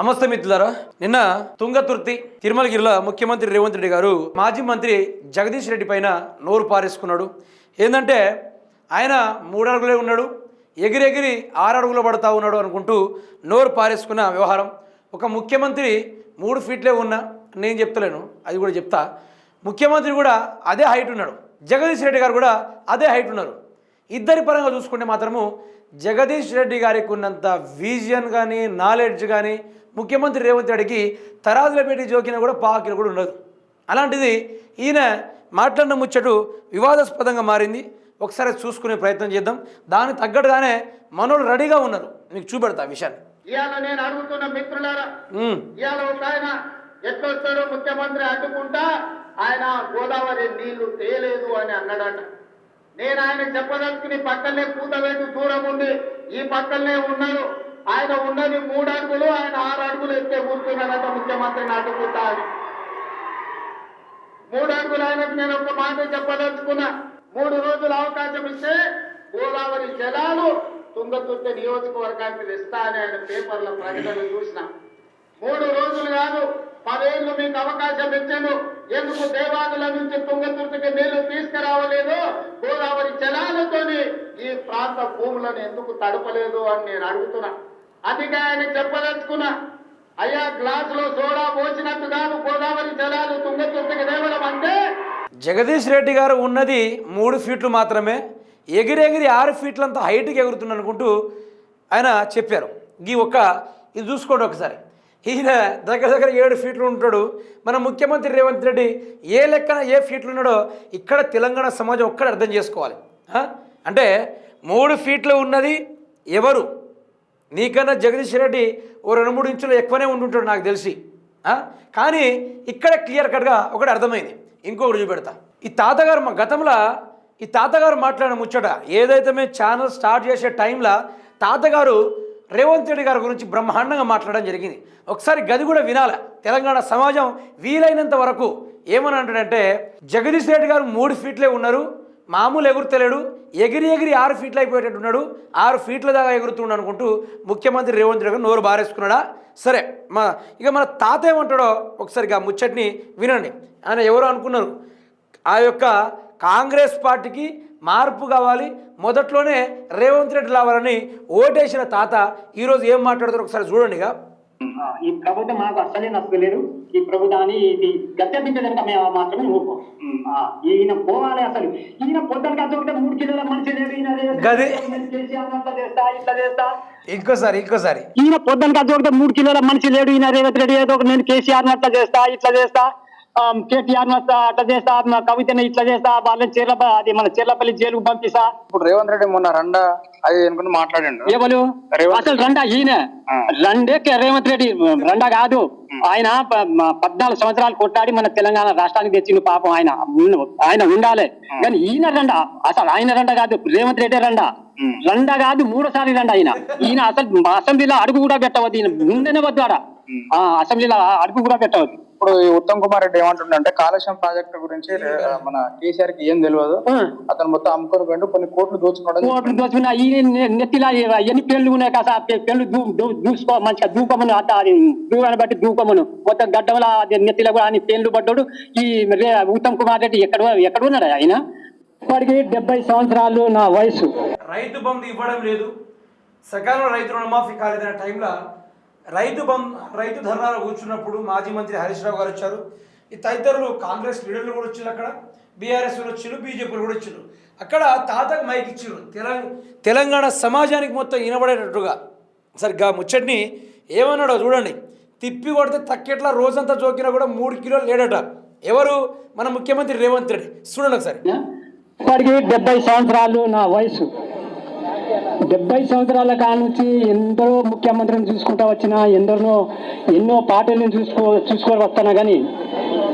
నమస్తే మిత్రులారా. నిన్న తుంగతుర్తి తిరుమలగిరిలో ముఖ్యమంత్రి రేవంత్ రెడ్డి గారు మాజీ మంత్రి జగదీష్ రెడ్డి పైన నోరు పారేసుకున్నాడు. ఏంటంటే ఆయన మూడు అడుగులే ఉన్నాడు ఎగిరెగిరి ఆరు అడుగులు పడతా ఉన్నాడు అనుకుంటూ నోరు పారేసుకున్న వ్యవహారం. ఒక ముఖ్యమంత్రి మూడు ఫీట్లే ఉన్నా నేను చెప్తలేను అది కూడా చెప్తా. ముఖ్యమంత్రి కూడా అదే హైట్ ఉన్నాడు. జగదీష్ రెడ్డి గారు కూడా అదే హైట్ ఉన్నారు. ఇద్దరి పరంగా చూసుకుంటే మాత్రము జగదీష్ రెడ్డి గారికి ఉన్నంత విజన్ కానీ నాలెడ్జ్ కానీ ముఖ్యమంత్రి రేవంత్ రెడ్డికి తరాజుల పెట్టి జోకిన కూడా పాకిన కూడా ఉండదు. అలాంటిది ఈయన మాట్లాడిన ముచ్చటు వివాదాస్పదంగా మారింది. ఒకసారి చూసుకునే ప్రయత్నం చేద్దాం. దానికి తగ్గట్టుగానే మనోళ్ళు రెడీగా ఉన్నారు. మీకు చూపెడతా విషయాన్ని. ఇవాళ నేను అడుగుతున్న మిత్రులారా ఇవాళ ఒక ఆయన ఎట్లొస్తాడో ముఖ్యమంత్రి అడ్డుకుంటా ఆయన గోదావరి నీళ్ళు తేలేదు అని అన్నాడట. నేను ఆయన చెప్పదలుచుకుని పక్కనే కూతవేటు దూరం ఉండి ఈ పక్కనే ఉన్నాడు ఆయన ఉన్నది మూడు అడుగులు ఆయన ఆరు అడుగులు ఎత్తే కూర్చున్నాడట ముఖ్యమంత్రి అడ్డుకుంటా అని మూడు అడుగులు ఆయనకు నేను ఒక మాట చెప్పదలుచుకున్నా. మూడు రోజులు అవకాశం ఇస్తే గోదావరి జలాలు తుంగతుర్త నియోజకవర్గానికి తెస్తా అని ఆయన పేపర్ల ప్రకటన చూసిన. మూడు రోజులు కాదు పదేళ్ళు మీకు అవకాశం ఇచ్చాను. ఎందుకు దేవాదుల నుంచి తుంగతుర్తికి నీళ్ళు తీసుకురావలేదు గోదావరి జలాలతోని ఈ ప్రాంత భూములను ఎందుకు తడపలేదు అని నేను అడుగుతున్నా. అదిగా ఆయన చెప్పదలుచుకున్నా అయ్యా గ్లాసులో సోడా పోసినట్టు కాదు గోదావరి జలాలు తుంగతుర్తికి దేవడం అంటే జగదీష్ రెడ్డి గారు ఉన్నది మూడు ఫీట్లు మాత్రమే. ఎగిరెగిరి ఆరు ఫీట్లంత హైట్కి ఎగురుతుంది అనుకుంటూ ఆయన చెప్పారు. ఈ ఒక్క ఇది చూసుకోండి ఒకసారి. ఈయన దగ్గర దగ్గర ఏడు ఫీట్లు ఉంటాడు. మన ముఖ్యమంత్రి రేవంత్ రెడ్డి ఏ లెక్కన ఏ ఫీట్లు ఉన్నాడో ఇక్కడ తెలంగాణ సమాజం ఒక్కడ అర్థం చేసుకోవాలి. అంటే మూడు ఫీట్లు ఉన్నది ఎవరు? నీకన్నా జగదీష్ రెడ్డి ఓ రెండు మూడు ఇంచులు ఎక్కువనే ఉంటుంటాడు నాకు తెలిసి. కానీ ఇక్కడ క్లియర్ కట్గా ఒకటి అర్థమైంది. ఇంకొకటి చూపెడతా. ఈ తాతగారు మా గతంలో ఈ తాతగారు మాట్లాడిన ముచ్చట ఏదైతే మేము ఛానల్ స్టార్ట్ చేసే టైంలో తాతగారు రేవంత్ రెడ్డి గారి గురించి బ్రహ్మాండంగా మాట్లాడడం జరిగింది. ఒకసారి గది కూడా వినాల. తెలంగాణ సమాజం వీలైనంత వరకు ఏమని అంటాడంటే జగదీష్ రెడ్డి గారు మూడు ఫీట్లే ఉన్నారు మామూలు ఎగురుతలేడు ఎగిరి ఎగిరి ఆరు ఫీట్లు అయిపోయేటట్టు ఉన్నాడు ఆరు ఫీట్ల దాకా ఎగురుతున్నాడు అనుకుంటూ ముఖ్యమంత్రి రేవంత్ రెడ్డి గారు నోరు బారేసుకున్నాడా? సరే మా ఇక మన తాత ఏమంటాడో ఒకసారి ఆ ముచ్చట్ని వినండి. ఆయన ఎవరు అనుకున్నారు. ఆ యొక్క కాంగ్రెస్ పార్టీకి మార్పు కావాలి మొదట్లోనే రేవంత్ రెడ్డి రావాలని ఓటేసిన తాత ఈరోజు ఏం మాట్లాడతారో ఒకసారి చూడండి ఇక ఈ ప్రభుత్వం మాకు అస్సలే నచ్చలేదు. ఈ ప్రభుత్వాన్ని ఇది గద్దెదించడానికి మేము మాత్రమే ఊరుకో. ఆ, ఈయన పోవాలి అసలు. ఈయన పొద్దున కాకపోతే మూడు కిలోల మనిషి లేడు ఈయన రేవంత్ గది. రెడ్డి కేసీఆర్ అట్లా చేస్తా ఇట్లా చేస్తా. ఇంకోసారి ఇంకోసారి. ఈయన పొద్దున కాకపోతే మూడు కిలోల మనిషి లేడు ఈయన రేవంత్ రెడ్డి ఏదో ఒక నేను కేసీఆర్ అట్లా చేస్తా ఇట్లా చేస్తా. కేటీఆర్ అట్లా చేస్తా మా కవితని ఇట్లా చేస్తా వాళ్ళని చీరల అది మన చీరలపల్లి జైలుకు పంపిస్తా. ఇప్పుడు రేవంత్ రెడ్డి మొన్న రండ అది అనుకుంటే మాట్లాడండు? ఎవరు? అసలు రండా ఈయన. రండే కే- రేవంత్ రెడ్డి రండా కాదు. ఆయన పద్నాలుగు సంవత్సరాలు కొట్టాడి మన తెలంగాణ రాష్ట్రానికి తెచ్చిండు పాపం ఆయన. ఆయన ఉండాలి. కానీ ఈయన రండా అసలు ఆయన రండా కాదు రేవంత్ రెడ్డి రండా. రండా కాదు మూడోసారి రండా ఆయన ఈయన అసలు అసెంబ్లీలో అడుగు కూడా పెట్టవద్దు ఈయన ముందనే వద్దు ఆడ. అసెంబ్లీలో అడుగు కూడా పెట్టవద్దు ఇప్పుడు ఉత్తమ్ కుమార్ రెడ్డి ఏమంటుండంటే కాళేశ్వరం ప్రాజెక్టు గురించి మన కేసీఆర్కి ఏం తెలియదు. ఆ. అతను మొత్తం అమ్ముకొని పోయిండు కొన్ని కోట్లు దోచుకోవడం కోట్లు దోచుకున్న ఈ నెత్తిలా ఎన్ని పెళ్ళు ఉన్నాయి కదా ఆ పెళ్ళు దూసుకో మంచిగా దూకమను అట్ట అది దూకాన్ని బట్టి దూకమను. మొత్తం గడ్డవల అది నెత్తిలో కూడా ఆయన పెళ్ళు పడ్డాడు ఈ ఉత్తమ్ కుమార్ రెడ్డి ఎక్కడ ఎక్కడ ఉన్నాడు ఆయన? ఇప్పటికి డెబ్బై సంవత్సరాలు నా వయసు. రైతు బంధు ఇవ్వడం లేదు. సకాలంలో రైతు రుణమాఫీ కాలేదనే టైంలో రైతు బం రైతు ధర్నాలో కూర్చున్నప్పుడు మాజీ మంత్రి హరీష్ రావు గారు వచ్చారు. ఈ తదితరులు కాంగ్రెస్ లీడర్లు కూడా వచ్చారు అక్కడ బీఆర్ఎస్ వచ్చారు బీజేపీలు కూడా వచ్చారు అక్కడ తాతకు మైక్ ఇచ్చారు తెలంగాణ తెలంగాణ సమాజానికి మొత్తం వినబడేటట్టుగా సరిగ్గా ముచ్చట్ని ఏమన్నాడో చూడండి. తిప్పి కొడితే తక్కెట్లా రోజంతా జోకినా కూడా మూడు కిలోలు లేడట. ఎవరు? మన ముఖ్యమంత్రి రేవంత్ రెడ్డి. చూడండి ఒకసారి. డెబ్బై సంవత్సరాలు నా వయసు. డెబ్బై సంవత్సరాల కాల నుంచి ఎందరో ముఖ్యమంత్రిని చూసుకుంటా వచ్చిన ఎందరినో ఎన్నో పార్టీలను చూసుకో చూసుకొని వస్తాను కానీ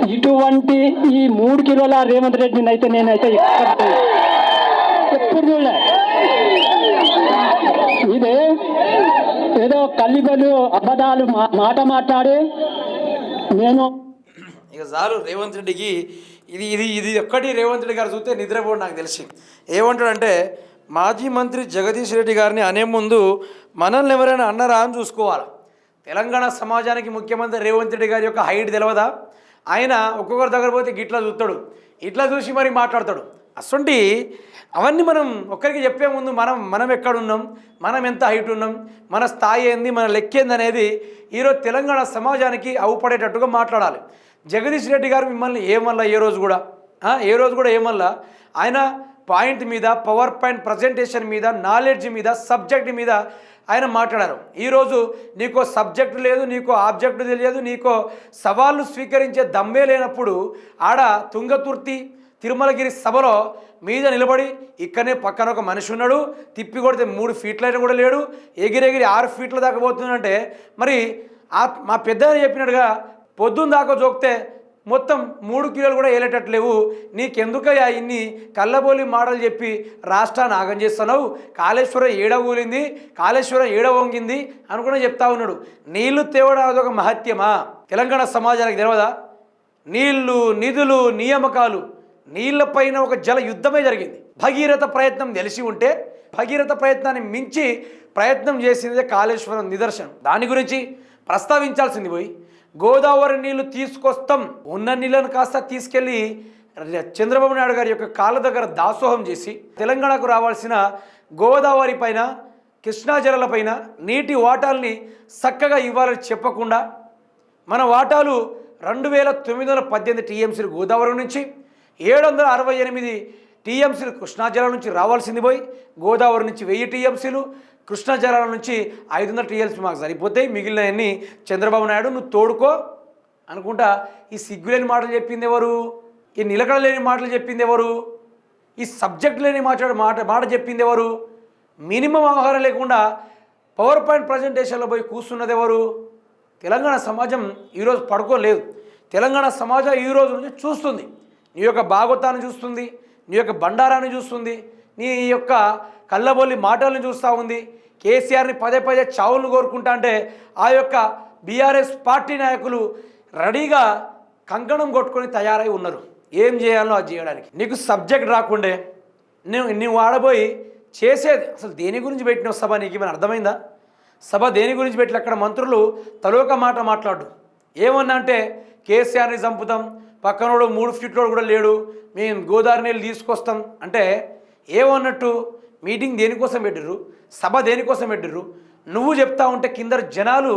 ఇటువంటి ఈ మూడు కిలోల రేవంత్ రెడ్డిని అయితే నేనైతే ఎప్పుడు చూడలే. ఇదే ఏదో కల్లిబలు అబద్ధాలు మా- మాట మాట్లాడి నేను ఇక చాలు రేవంత్ రెడ్డికి ఇది ఇది ఇది ఒక్కటి రేవంత్ రెడ్డి గారు చూస్తే నిద్రపోడు నాకు తెలిసి. ఏమంటాడంటే మాజీ మంత్రి జగదీష్ రెడ్డి గారిని అనే ముందు మనల్ని ఎవరైనా అన్నారా అని చూసుకోవాలి? తెలంగాణ సమాజానికి ముఖ్యమంత్రి రేవంత్ రెడ్డి గారి యొక్క హైట్ తెలియదా ఆయన ఒక్కొక్కరి దగ్గర పోతే గిట్లా చూస్తాడు. ఇట్లా చూసి మరి మాట్లాడతాడు. అసంటి అవన్నీ మనం ఒక్కరికి చెప్పే ముందు మనం మనం ఎక్కడున్నాం? మనం ఎంత హైట్ ఉన్నాం? మన స్థాయి ఏంది? మన లెక్కేంది అనేది ఈరోజు తెలంగాణ సమాజానికి అవుపడేటట్టుగా మాట్లాడాలి. జగదీష్ రెడ్డి గారు మిమ్మల్ని ఏమల్లా ఏ రోజు కూడా? ఏ రోజు కూడా ఏమల్లా ఆయన పాయింట్ మీద పవర్ పాయింట్ ప్రజెంటేషన్ మీద నాలెడ్జ్ మీద సబ్జెక్ట్ మీద ఆయన మాట్లాడారు. ఈరోజు నీకు సబ్జెక్టు లేదు నీకో ఆబ్జెక్టు తెలియదు నీకో సవాళ్ళు స్వీకరించే దమ్మే లేనప్పుడు ఆడ తుంగతుర్తి తిరుమలగిరి సభలో మీద నిలబడి ఇక్కడనే పక్కన ఒక మనిషి ఉన్నాడు. తిప్పి కొడితే మూడు ఫీట్లైన కూడా లేడు. ఎగిరెగిరి ఆరు ఫీట్ల దాకా పోతుందంటే మరి ఆ మా పెద్ద చెప్పినట్టుగా పొద్దున్న దాకా జోకితే మొత్తం మూడు కిలోలు కూడా వేలేటట్లేవు నీకెందుకయ్యా ఇన్ని కళ్ళబోలి మాటలు చెప్పి రాష్ట్రాన్ని ఆగం చేస్తున్నావు? కాళేశ్వరం ఏడ ఊలింది? కాళేశ్వరం ఏడ వంగింది? అని కూడా చెప్తా ఉన్నాడు. నీళ్ళు తేవడం అదొక మహత్యమా? తెలంగాణ సమాజానికి తెలియదా నీళ్ళు నిధులు నియామకాలు నీళ్ళపైన ఒక జల యుద్ధమే జరిగింది. భగీరథ ప్రయత్నం తెలిసి ఉంటే భగీరథ ప్రయత్నాన్ని మించి ప్రయత్నం చేసిందే కాళేశ్వరం నిదర్శనం. దాని గురించి ప్రస్తావించాల్సింది పోయి గోదావరి నీళ్ళు తీసుకొస్తాం. ఉన్న నీళ్ళను కాస్త తీసుకెళ్ళి చంద్రబాబు నాయుడు గారి యొక్క కాళ్ళ దగ్గర దాసోహం చేసి తెలంగాణకు రావాల్సిన గోదావరి పైన కృష్ణా జలాలపైన నీటి వాటాల్ని చక్కగా ఇవ్వాలని చెప్పకుండా మన వాటాలు రెండు వేల తొమ్మిది వందల పద్దెనిమిది టీఎంసీలు గోదావరి నుంచి ఏడు వందల అరవై ఎనిమిది టీఎంసీలు కృష్ణా జలాల నుంచి రావాల్సింది పోయి గోదావరి నుంచి వెయ్యి టీఎంసీలు కృష్ణా జలాల నుంచి ఐదు వందల టీఎల్సీ మాకు సరిపోతాయి మిగిలినవన్నీ చంద్రబాబు నాయుడు నువ్వు తోడుకో అనుకుంటా. ఈ సిగ్గులేని మాటలు చెప్పింది ఎవరు? ఈ నిలకడ లేని మాటలు చెప్పింది ఎవరు? ఈ సబ్జెక్ట్ లేని మాట్లాడే మాట మాట చెప్పింది ఎవరు? మినిమం అవగాహన లేకుండా పవర్ పాయింట్ ప్రజెంటేషన్లో పోయి కూర్చున్నది ఎవరు? తెలంగాణ సమాజం ఈరోజు పడుకోలేదు. తెలంగాణ సమాజం ఈ రోజు నుంచి చూస్తుంది. నీ యొక్క భాగవతాన్ని చూస్తుంది. నీ యొక్క బండారాన్ని చూస్తుంది. నీ యొక్క కళ్ళబొల్లి మాటలను చూస్తూ ఉంది. కేసీఆర్ని పదే పదే చావులను కోరుకుంటా అంటే ఆ యొక్క బీఆర్ఎస్ పార్టీ నాయకులు రెడీగా కంకణం కొట్టుకొని తయారై ఉన్నారు. ఏం చేయాలో అది చేయడానికి. నీకు సబ్జెక్ట్ రాకుండే నువ్వు నువ్వు ఆడబోయి చేసేది అసలు దేని గురించి పెట్టిన సభ? నీకు ఏమైనా అర్థమైందా? సభ దేని గురించి పెట్టి అక్కడ మంత్రులు తలోక మాట మాట్లాడు. ఏమన్నా అంటే కేసీఆర్ని చంపుతాం పక్కనోడు మూడు ఫీట్లోడు కూడా లేడు మేము గోదావరి నీళ్ళు తీసుకొస్తాం అంటే ఏమన్నట్టు? మీటింగ్ దేనికోసం పెట్టిర్రు? సభ దేనికోసం పెట్టిర్రు? నువ్వు చెప్తా ఉంటే కింద జనాలు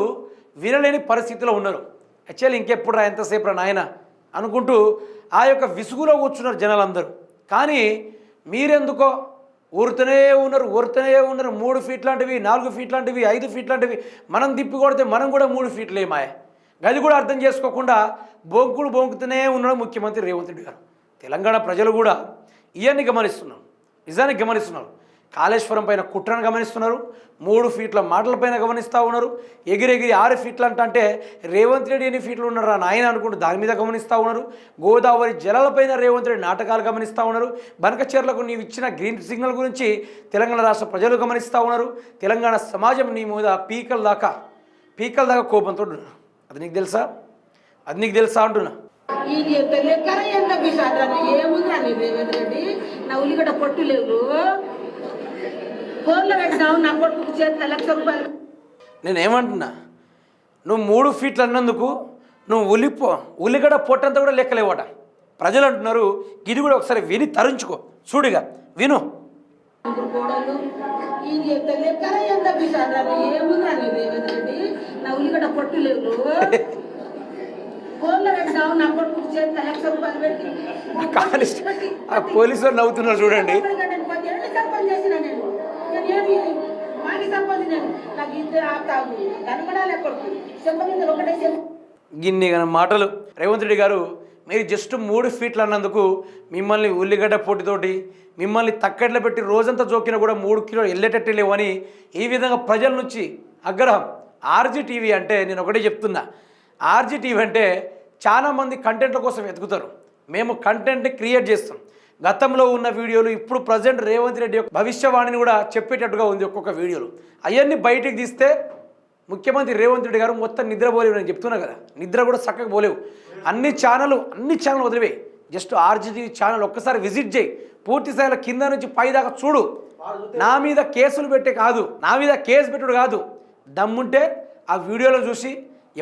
వినలేని పరిస్థితిలో ఉన్నారు. యాక్చువల్లీ ఇంకెప్పుడు రా ఎంతసేపు రా నాయన? అనుకుంటూ ఆ యొక్క విసుగులో కూర్చున్నారు జనాలందరూ. కానీ మీరెందుకో? ఊరుతూనే ఉన్నారు ఊరుతూనే ఉన్నారు. మూడు ఫీట్ లాంటివి నాలుగు ఫీట్ లాంటివి ఐదు ఫీట్ లాంటివి. మనం తిప్పి కొడితే మనం కూడా మూడు ఫీట్లు ఏమాయ గది కూడా అర్థం చేసుకోకుండా బొంకులు బొంకుతూనే ఉన్నాడు ముఖ్యమంత్రి రేవంత్ రెడ్డి గారు. తెలంగాణ ప్రజలు కూడా ఇవన్నీ గమనిస్తున్నాం నిజానికి గమనిస్తున్నారు. కాళేశ్వరం పైన కుట్రను గమనిస్తున్నారు మూడు ఫీట్ల మాటలపైన గమనిస్తూ ఉన్నారు ఎగిరెగిరి ఆరు ఫీట్లు అంటే రేవంత్ రెడ్డి ఎన్ని ఫీట్లు ఉన్నారా నాయన అనుకుంటూ దాని మీద గమనిస్తూ ఉన్నారు గోదావరి జలాలపైన రేవంత్ రెడ్డి నాటకాలు గమనిస్తూ ఉన్నారు బనకచర్లకు నీవు ఇచ్చిన గ్రీన్ సిగ్నల్ గురించి తెలంగాణ రాష్ట్ర ప్రజలు గమనిస్తూ ఉన్నారు తెలంగాణ సమాజం నీ మీద పీకల దాకా పీకల దాకా కోపంతో అది నీకు తెలుసా? అది నీకు తెలుసా అంటున్నా? ఈ ఎంత రేవంత్ రెడ్డి? నా ఉల్లిగడ్డ పొట్టు లేవు. ఫోన్లో పెట్టినావు నా కొడుకు చేతిలో లక్ష రూపాయలు నేను ఏమంటున్నా నువ్వు మూడు ఫీట్లు అన్నందుకు నువ్వు ఉల్లిపో ఉల్లిగడ్డ పొట్టంతా కూడా లెక్కలేవట ప్రజలు అంటున్నారు ఇది కూడా ఒకసారి విని తరించుకో చూడిగా విను ముగ్గురు కోడళ్ళు ఈ లెక్కన నాకు ఇద్దరు ఆపుతావు కొడుకు. ఒకటే చెప్పు గిన్ని మాటలు. రేవంత్ రెడ్డి గారు మీరు జస్ట్ మూడు ఫీట్లు అన్నందుకు మిమ్మల్ని ఉల్లిగడ్డ పోటీతోటి మిమ్మల్ని తక్కట్లో పెట్టి రోజంతా జోకినా కూడా మూడు కిలో వెళ్ళేటట్టు లేవని ఈ విధంగా ప్రజల నుంచి ఆగ్రహం. ఆర్జీ టీవీ అంటే నేను ఒకటే చెప్తున్నా. ఆర్జీ టీవీ అంటే చాలామంది కంటెంట్ల కోసం వెతుకుతారు. మేము కంటెంట్ని క్రియేట్ చేస్తాం. గతంలో ఉన్న వీడియోలు ఇప్పుడు ప్రజెంట్ రేవంత్ రెడ్డి యొక్క భవిష్యవాణిని కూడా చెప్పేటట్టుగా ఉంది ఒక్కొక్క వీడియోలు. అవన్నీ బయటికి తీస్తే ముఖ్యమంత్రి రేవంత్ రెడ్డి గారు మొత్తం నిద్రపోలేవు నేను చెప్తున్నా కదా. నిద్ర కూడా చక్కగా పోలేవు. అన్ని ఛానల్ అన్ని ఛానల్ వదిలివే జస్ట్ ఆర్జీటీవీ ఛానల్ ఒక్కసారి విజిట్ చేయి. పూర్తి స్థాయిలో కింద నుంచి పై దాకా చూడు. నా మీద కేసులు పెట్టే కాదు. నా మీద కేసు పెట్టుడు కాదు. దమ్ముంటే ఆ వీడియోలో చూసి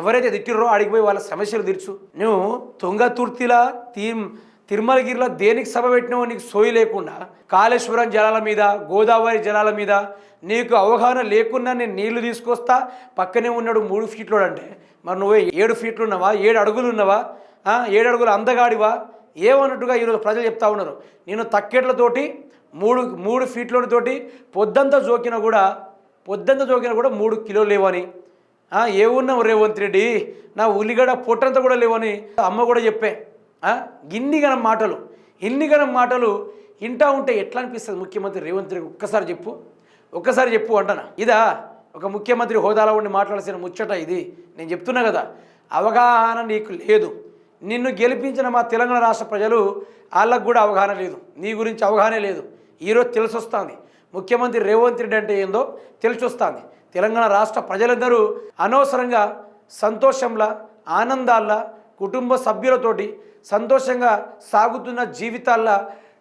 ఎవరైతే తిట్టిర్రో అడిగిపోయి వాళ్ళ సమస్యలు తీర్చు. నువ్వు తుంగతుర్తిలా తీం తిరుమలగిరిలో దేనికి సభ పెట్టినావో నీకు సోయి లేకుండా కాళేశ్వరం జలాల మీద గోదావరి జలాల మీద నీకు అవగాహన లేకుండా నేను నీళ్ళు తీసుకొస్తా పక్కనే ఉన్నాడు మూడు ఫీట్లు అంటే. మరి నువ్వు ఏడు ఫీట్లు ఉన్నావా ఏడు అడుగులు ఉన్నావా ఏడు అడుగులు అందగాడివా? ఏమన్నట్టుగా ఈరోజు ప్రజలు చెప్తా ఉన్నారు. నేను తక్కెట్లతోటి మూడు మూడు ఫీట్లతోటి పొద్దంతా జోకినా కూడా పొద్దంతా జోకినా కూడా మూడు కిలోలు లేవని. ఏ ఉన్నావు రేవంత్ రెడ్డి నా ఉల్లిగడ్డ పొట్టంతా కూడా లేవని అమ్మ కూడా చెప్పే. ఆ, గిన్ని గనం మాటలు ఇన్ని గనం మాటలు ఇంటా ఉంటే ఎట్లా అనిపిస్తుంది ముఖ్యమంత్రి రేవంత్ రెడ్డి? ఒక్కసారి చెప్పు. ఒక్కసారి చెప్పు అంటనా? ఇదా? ఒక ముఖ్యమంత్రి హోదాలో ఉండి మాట్లాడాల్సిన ముచ్చట ఇది. నేను చెప్తున్నా కదా అవగాహన నీకు లేదు. నిన్ను గెలిపించిన మా తెలంగాణ రాష్ట్ర ప్రజలు వాళ్ళకు కూడా అవగాహన లేదు. నీ గురించి అవగాహన లేదు. ఈరోజు తెలిసొస్తుంది. ముఖ్యమంత్రి రేవంత్ రెడ్డి అంటే ఏందో తెలిసొస్తుంది. తెలంగాణ రాష్ట్ర ప్రజలందరూ అనవసరంగా సంతోషంలా ఆనందాల్లా కుటుంబ సభ్యులతోటి సంతోషంగా సాగుతున్న జీవితాల్లో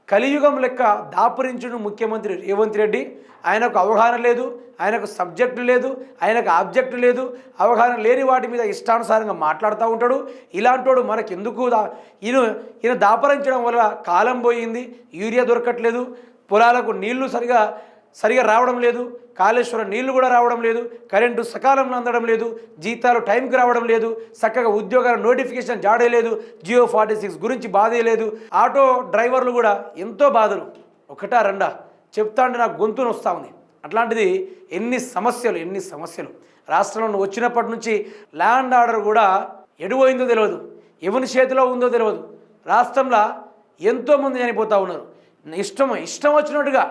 కలియుగం లెక్క దాపురించుడు ముఖ్యమంత్రి రేవంత్ రెడ్డి. ఆయనకు అవగాహన లేదు ఆయనకు సబ్జెక్టు లేదు ఆయనకు ఆబ్జెక్టు లేదు అవగాహన లేని వాటి మీద ఇష్టానుసారంగా మాట్లాడుతూ ఉంటాడు. ఇలాంటోడు మనకెందుకు దా ఈయన ఈయన దాపరించడం వల్ల కాలం పోయింది యూరియా దొరకట్లేదు పొలాలకు నీళ్ళు సరిగా సరిగా రావడం లేదు కాళేశ్వరం నీళ్ళు కూడా రావడం లేదు కరెంటు సకాలంలో అందడం లేదు జీతాలు టైంకి రావడం లేదు చక్కగా ఉద్యోగాల నోటిఫికేషన్ జాడే లేదు జియో ఫార్టీ సిక్స్ గురించి బాధే లేదు. ఆటో డ్రైవర్లు కూడా ఎంతో బాధలు. ఒకటా రెండా? చెప్తాండి నాకు గొంతును వస్తూ ఉంది. అట్లాంటిది ఎన్ని సమస్యలు ఎన్ని సమస్యలు. రాష్ట్రంలో వచ్చినప్పటి నుంచి ల్యాండ్ ఆర్డర్ కూడా ఎడుపోయిందో తెలియదు ఎవరి చేతిలో ఉందో తెలియదు రాష్ట్రంలో ఎంతోమంది చనిపోతూ ఉన్నారు. ఇష్టం ఇష్టం వచ్చినట్టుగా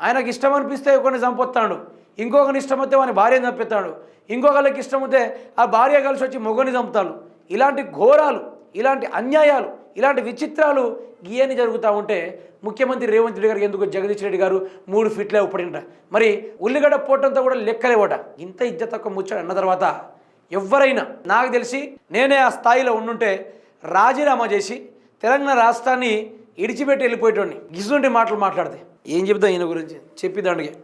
ఆయనకి ఇష్టం అనిపిస్తే ఒకరిని చంపొస్తాడు ఇంకొకరిని ఇష్టం వస్తే వాని భార్యని చంపిస్తాడు ఇంకొకరికి ఇష్టం వస్తే ఆ భార్య కలిసి వచ్చి మొగని చంపుతాడు. ఇలాంటి ఘోరాలు ఇలాంటి అన్యాయాలు ఇలాంటి విచిత్రాలు గీయని జరుగుతూ ఉంటే ముఖ్యమంత్రి రేవంత్ రెడ్డి గారు ఎందుకు జగదీష్ రెడ్డి గారు మూడు ఫీట్లే ఉపడింట మరి ఉల్లిగడ్డ పోవటంతో కూడా లెక్కలేవట. ఇంత ఇజ్జ తక్కువ ముచ్చాడు అన్న తర్వాత ఎవరైనా నాకు తెలిసి నేనే ఆ స్థాయిలో ఉండుంటే రాజీనామా చేసి తెలంగాణ రాష్ట్రాన్ని ఇడిచిపెట్టి వెళ్ళిపోయేటోడిని. గిసుంటి మాటలు మాట్లాడితే. ఏం చెప్తాం ఈయన గురించి? చెప్పి దానికి.